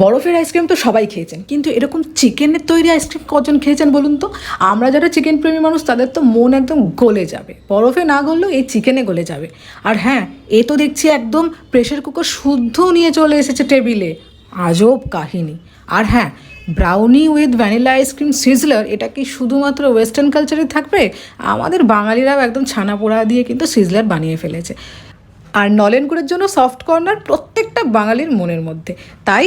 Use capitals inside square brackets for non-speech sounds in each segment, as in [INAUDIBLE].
বরফের আইসক্রিম তো সবাই খেয়েছেন। কিন্তু এরকম চিকেনের তৈরি আইসক্রিম কজন খেয়েছেন বলুন তো? আমরা যারা চিকেন প্রেমী মানুষ, তাদের তো মন একদম গলে যাবে। বরফে না গললেও এই চিকেনে গলে যাবে। আর হ্যাঁ এ তো দেখছি একদম প্রেশার কুকার শুদ্ধ নিয়ে চলে এসেছে টেবিলে আজব কাহিনী। আর হ্যাঁ brownie with vanilla ice cream sizzler এটা কি শুধুমাত্র ওয়েস্টার্ন কালচারে থাকবে? আমাদের বাঙালিরাও একদম ছানা পোড়া দিয়ে কিন্তু সিজলার বানিয়ে ফেলেছে। আর নলেনগুড়ের জন্য সফট কর্নার প্রত্যেকটা বাঙালির মনের মধ্যে। তাই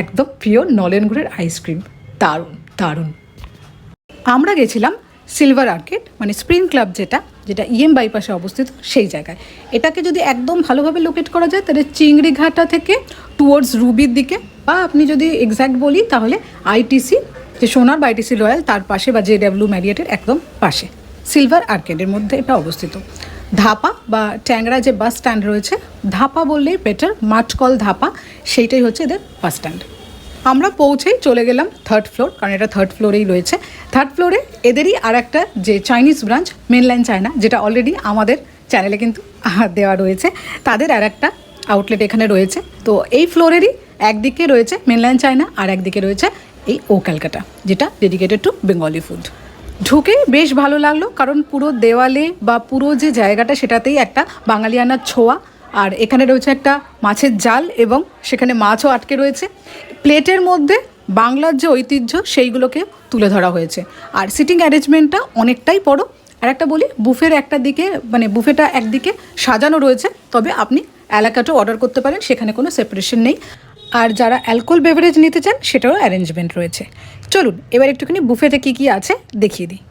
একদম প্রিয় নলেনগুড়ের আইসক্রিম দারুণ দারুণ। আমরা গেছিলাম সিলভার আর্কেড মানে স্প্রিং ক্লাব যেটা যেটা ইএম বাইপাসে অবস্থিত সেই জায়গায়। এটাকে যদি একদম ভালোভাবে লোকেট করা যায়, তাহলে চিংড়িঘাটা থেকে টুয়ার্ডস রুবির দিকে, বা আপনি যদি এক্স্যাক্ট বলি, তাহলে আইটিসি যে সোনার বা আইটিসি রয়্যাল তার পাশে বা জে ডাব্লিউ ম্যারিয়েটের একদম পাশে। সিলভার আর্কেডের মধ্যে এটা অবস্থিত। ধাপা বা ট্যাংরা যে বাস স্ট্যান্ড রয়েছে, ধাপা বললেই বেটার মাঠকল ধাপা, সেইটাই হচ্ছে এদের বাস স্ট্যান্ড আমরা পৌঁছেই চলে গেলাম থার্ড ফ্লোর কারণ এটা থার্ড ফ্লোরেই রয়েছে। থার্ড ফ্লোরে এদেরই আর একটা যে চাইনিজ ব্রাঞ্চ মেনল্যান্ড চায়না যেটা অলরেডি আমাদের চ্যানেলে কিন্তু দেওয়া রয়েছে। তাদের আর একটা আউটলেট এখানে রয়েছে। তো এই ফ্লোরেরই একদিকে রয়েছে মেনল্যান্ড চায়না আর একদিকে রয়েছে এই ও ক্যালকাটা, যেটা ডেডিকেটেড টু বেঙ্গলি ফুড ঢুকে বেশ ভালো লাগল, কারণ পুরো দেওয়ালে বা পুরো যে জায়গাটা সেটাতেই একটা বাঙালিয়ানার ছোঁয়া। আর এখানে রয়েছে একটা মাছের জাল এবং সেখানে মাছও আটকে রয়েছে। প্লেটের মধ্যে বাংলার যে ঐতিহ্য সেইগুলোকে তুলে ধরা হয়েছে। আর সিটিং অ্যারেঞ্জমেন্টটা অনেকটাই বড়। আর একটা বলি, বুফের একটা দিকে মানে বুফেটা একদিকে সাজানো রয়েছে, তবে আপনি এলাকাটাও অর্ডার করতে পারেন, সেখানে কোনো সেপারেশন নেই। আর যারা অ্যালকোহল বেভারেজ নিতে চান, সেটারও অ্যারেঞ্জমেন্ট রয়েছে। চলুন, এবার একটুখানি বুফেতে কী কী আছে দেখিয়ে দিই।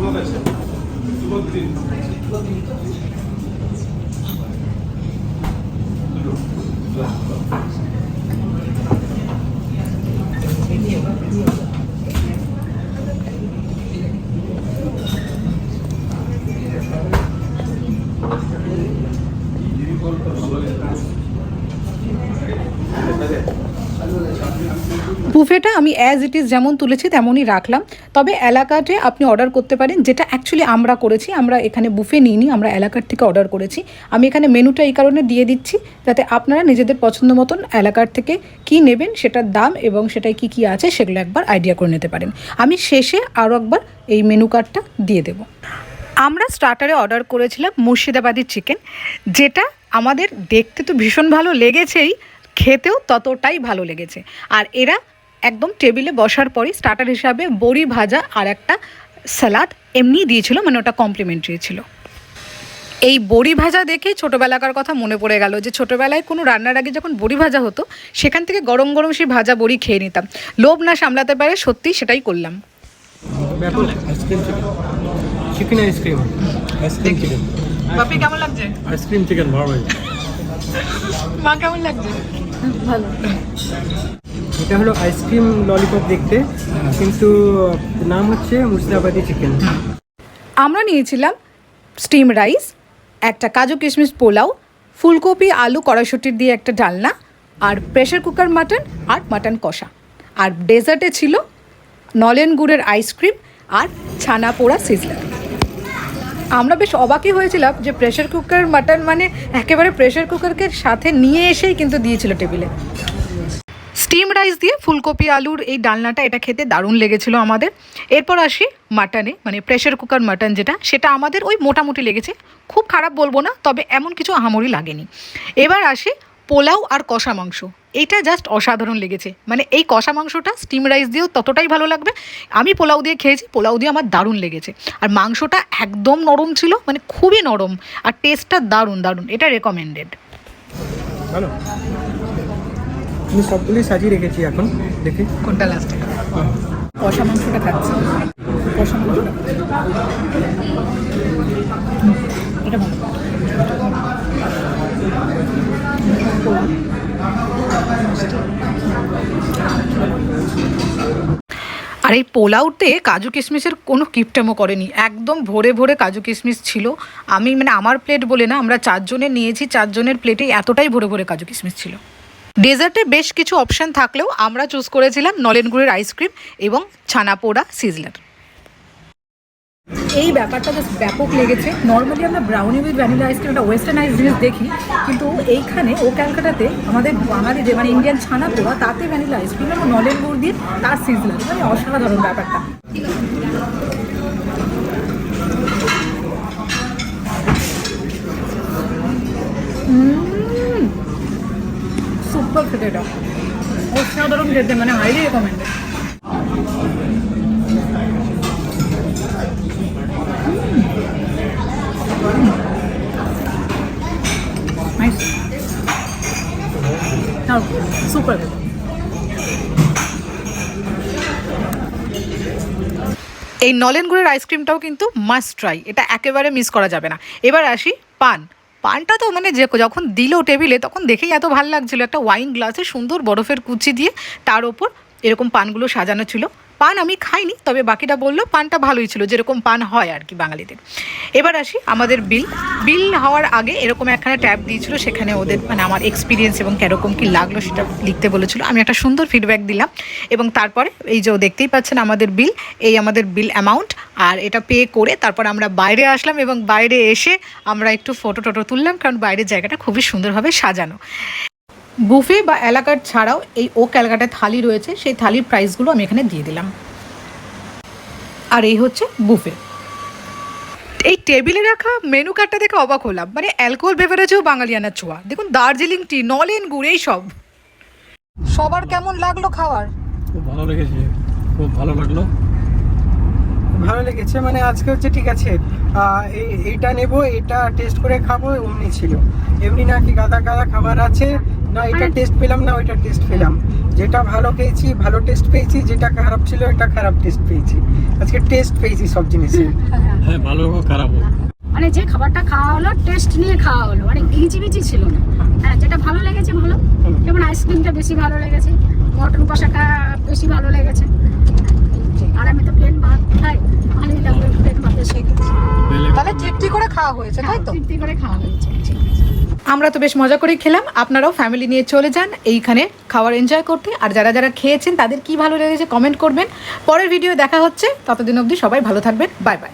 怎么回事？怎么回事？বুফেটা আমি অ্যাজ ইট ইজ যেমন তুলেছি তেমনই রাখলাম। তবে এলাকাটে আপনি অর্ডার করতে পারেন, যেটা অ্যাকচুয়ালি আমরা করেছি। আমরা এখানে বুফে নিইনি, আমরা এলাকার থেকে অর্ডার করেছি। আমি এখানে মেনুটা এই কারণে দিয়ে দিচ্ছি, যাতে আপনারা নিজেদের পছন্দ মতন এলাকার থেকে কি নেবেন, সেটার দাম এবং সেটায় কি কি আছে, সেগুলো একবার আইডিয়া করে নিতে পারেন। আমি শেষে আরও একবার এই মেনু কার্ডটা দিয়ে দেবো। আমরা স্টার্টারে অর্ডার করেছিলাম মুর্শিদাবাদি চিকেন যেটা আমাদের দেখতে তো ভীষণ ভালো লেগেছেই, খেতেও ততটাই ভালো লেগেছে। আর এরা একদম টেবিলে বসার পরই স্টার্টার হিসাবে বড়ি ভাজা আর একটা স্যালাড এমনি দিয়েছিল মানে ওটা কমপ্লিমেন্টারি ছিল। এই বড়ি ভাজা দেখেই ছোটোবেলাকার কথা মনে পড়ে গেল যে ছোটোবেলায় কোনো রান্নার আগে যখন বড়ি ভাজা হতো সেখান থেকে গরম গরম সেই ভাজা বড়ি খেয়ে নিতাম। লোভ না সামলাতে পারে সত্যিই সেটাই করলাম। Chicken chicken ice cream ice cream chicken বাপি কেমন লাগছে? আইসক্রিম চিকেন ভালো। মা কেমন লাগছে? ভালো। এটা হলো আইসক্রিম ললিপপ দেখতে, কিন্তু নাম হচ্ছে মুর্শিদাবাদি চিকেন আমরা নিয়েছিলাম স্টিম রাইস একটা কাজু কিশমিশ পোলাও, ফুলকপি, আলু কড়াইশুটির দিয়ে একটা ডালনা, আর প্রেশার কুকার মাটন আর মাটন কষা। আর ডেজার্টে ছিল নলেন গুড়ের আইসক্রিম আর ছানা পোড়া সিজলার আমরা বেশ অবাকই হয়েছিলাম যে প্রেশার কুকার মাটন মানে একেবারে প্রেশার কুকারকে সাথে নিয়ে এসেই কিন্তু দিয়েছিল টেবিলে স্টিম রাইস দিয়ে ফুলকপি, আলুর এই ডালনাটা এটা খেতে দারুণ লেগেছিল আমাদের। এরপর আসি মাটনে মানে প্রেশার কুকার মাটন যেটা, সেটা আমাদের ওই মোটামুটি লেগেছে। খুব খারাপ বলব না, তবে এমন কিছু আহামরি লাগেনি। এবার আসি পোলাও আর কষা মাংস। এইটা জাস্ট অসাধারণ লেগেছে। মানে এই কষা মাংসটা স্টিম রাইস দিয়েও ততটাই ভালো লাগবে। আমি পোলাও দিয়ে খেয়েছি, পোলাও দিয়ে আমার দারুণ লেগেছে। আর মাংসটা একদম নরম ছিল মানে খুবই নরম। আর টেস্টটা দারুণ দারুণ। এটা রেকমেন্ডেড আমি সবগুলোই সাজিয়ে রেখেছি এখন দেখে। কোনটা লাস্টে কষা মাংসটা খাচ্ছি। কষা মাংসটা এটা ভালো। আর এই পোলাওতে কাজু কিশমিশের কোনো কিপটেমো করেনি। একদম ভরে ভরে কাজু কিশমিশ ছিল। আমি মানে আমার প্লেট বলে না আমরা চারজনের নিয়েছি চারজনের প্লেটে এতটাই ভরে ভরে কাজু কিশমিশ ছিল। ডেজার্টে বেশ কিছু অপশান থাকলেও আমরা চুজ করেছিলাম নলেন গুড়ের আইসক্রিম এবং ছানা পোড়া সিজলার এই ব্যাপারটা জাস্ট ব্যাপক লেগেছে। নর্মালি আমরা brownie with vanilla ice cream একটা ওয়েস্টার্নাইজ জিনিস দেখি, কিন্তু এইখানে ও ক্যালকাটাতে আমাদের বাঙালি যে মানে ইন্ডিয়ান ছানা পোড়া তাতে ভ্যানিলা আইসক্রিম এবং নলেন গুড় দিয়ে তার সিজলার মানে অসাধারণ ব্যাপারটা। সুপার খেতে এটা অসাধারণ খেতে মানে হাইলি রেকমেন্ডেড সুপার এই নলেন গুড়ের আইসক্রিমটাও কিন্তু মাস্ট ট্রাই এটা একেবারে মিস করা যাবে না। এবার আসি পান। পানটা তো মানে যে যখন দিল টেবিলে, তখন দেখেই এত ভালো লাগছিল। একটা ওয়াইন গ্লাসে সুন্দর বরফের কুচি দিয়ে তার ওপর এরকম পানগুলো সাজানো ছিল। পান আমি খাইনি, তবে বাকিটা বলল পানটা ভালোই ছিল, যেরকম পান হয় আর কি বাঙালিদের। এবার আসি আমাদের বিল। বিল হওয়ার আগে এরকম একখানা ট্যাব দিয়েছিল, সেখানে ওদের মানে আমার এক্সপিরিয়েন্স এবং কীরকম কী লাগল সেটা লিখতে বলেছিল। আমি একটা সুন্দর ফিডব্যাক দিলাম, এবং তারপরে এই যে দেখতেই পাচ্ছেন আমাদের বিল, এই আমাদের বিল অ্যামাউন্ট আর এটা পে করে তারপর আমরা বাইরে আসলাম এবং বাইরে এসে আমরা একটু ফটো টটো তুললাম, কারণ বাইরের জায়গাটা খুবই সুন্দরভাবে সাজানো। বুফে বা এলাকার ছাড়াও এই ও ক্যালকাটায় থালি রয়েছে সেই থালির প্রাইসগুলো আমি এখানে দিয়ে দিলাম। আর এই হচ্ছে বুফে। এই টেবিলে রাখা মেনু কার্ডটা দেখে অবাক হলাম। মানে অ্যালকোহল বেভারেজেও বাঙালিয়ানার ছোঁয়া। দেখুন দার্জিলিং টি নলেন গুড় এই সব। সবার কেমন লাগল খাবার খুব ভালো লেগেছে। খুব ভালো লাগল। ভালো লেগেছে। মানে আজকে হচ্ছে ঠিক আছে এই এইটা নেব এটা টেস্ট করে খাব অমনি ছিল। এমনি না কি গাদা গাদা খাবার আছে। না এটা টেস্ট পেলাম না ওইটা টেস্ট পেলাম। যেটা ভালো পেয়েছি ভালো টেস্ট পেয়েছি যেটা খারাপ ছিল এটা খারাপ টেস্ট পেয়েছি। আজকে টেস্ট পেয়েছি সব জিনিসের [LAUGHS] হ্যাঁ ভালো হোক খারাপ হোক। মানে যে খাবারটা খাওয়া হলো টেস্ট নিয়ে খাওয়া হলো। মানে ঘিচিবিচি ছিল না। হ্যাঁ যেটা ভালো লেগেছে ভালো। যেমন আইসক্রিমটা বেশি ভালো লেগেছে মটন কষাটা বেশি ভালো লেগেছে। আর আমি তো প্লেন ভাত খাই ভালোই লাগল প্লেন ভাতের সে তাহলে তৃপ্তি করে খাওয়া হয়েছে তাই তো? তৃপ্তি করে খাওয়া হয়েছে। ঠিক আছে আমরা তো বেশ মজা করেই খেলাম। আপনারাও ফ্যামিলি নিয়ে চলে যান এইখানে খাওয়ার এনজয় করতে। আর যারা যারা খেয়েছেন, তাদের কি ভালো লেগেছে কমেন্ট করবেন। পরের ভিডিও দেখা হচ্ছে। ততদিন অবধি সবাই ভালো থাকবেন। Bye bye